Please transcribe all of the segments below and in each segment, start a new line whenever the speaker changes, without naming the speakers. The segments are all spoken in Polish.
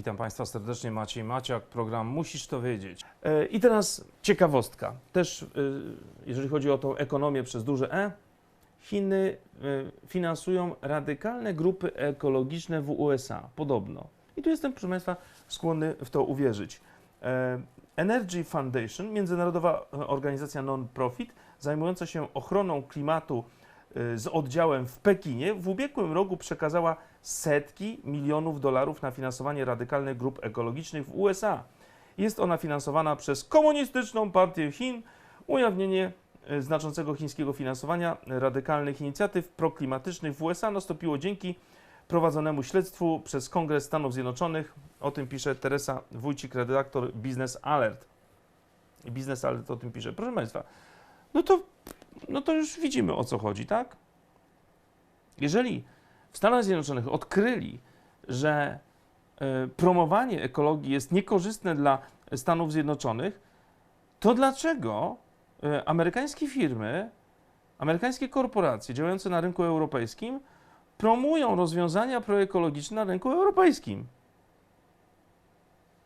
Witam Państwa serdecznie, Maciej Maciak, program Musisz to wiedzieć. E, I teraz ciekawostka. Też, e, jeżeli chodzi o tą ekonomię przez duże E, Chiny e, finansują radykalne grupy ekologiczne w USA, podobno. I tu jestem, proszę Państwa, skłonny w to uwierzyć. Energy Foundation, międzynarodowa organizacja non-profit zajmująca się ochroną klimatu z oddziałem w Pekinie, w ubiegłym roku przekazała setki milionów dolarów na finansowanie radykalnych grup ekologicznych w USA. Jest ona finansowana przez Komunistyczną Partię Chin. Ujawnienie e, znaczącego chińskiego finansowania radykalnych inicjatyw proklimatycznych w USA nastąpiło dzięki prowadzonemu śledztwu przez Kongres Stanów Zjednoczonych. O tym pisze Teresa Wójcik, redaktor Business Alert. Business Alert o tym pisze. Proszę Państwa, no to, no to już widzimy o co chodzi, tak? Jeżeli w Stanach Zjednoczonych odkryli, że e, promowanie ekologii jest niekorzystne dla Stanów Zjednoczonych, to dlaczego e, amerykańskie firmy, amerykańskie korporacje działające na rynku europejskim promują rozwiązania proekologiczne na rynku europejskim?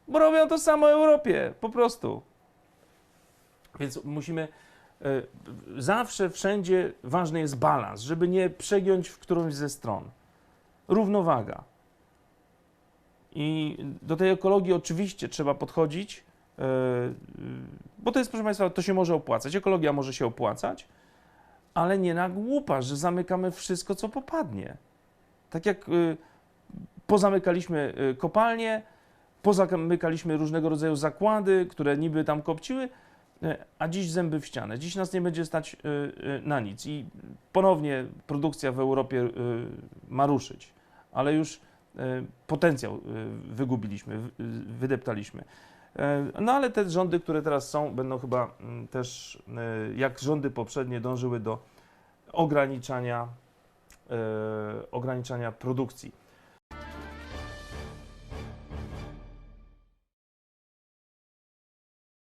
Bo robią to samo Europie, po prostu. Więc musimy zawsze, wszędzie ważny jest balans, żeby nie przegiąć w którąś ze stron. Równowaga. I do tej ekologii oczywiście trzeba podchodzić, e, bo to jest, proszę Państwa, to się może opłacać. Ekologia może się opłacać, ale nie na głupa, że zamykamy wszystko, co popadnie. Tak jak y, pozamykaliśmy y, kopalnie, pozamykaliśmy różnego rodzaju zakłady, które niby tam kopciły, a dziś zęby w ścianę. Dziś nas nie będzie stać y, y, na nic i ponownie produkcja w Europie ma ruszyć, ale już potencjał wygubiliśmy, wy- wydeptaliśmy. E, No ale te rządy, które teraz są, będą chyba mm, też, jak rządy poprzednie, dążyły do ograniczania, e, ograniczania produkcji.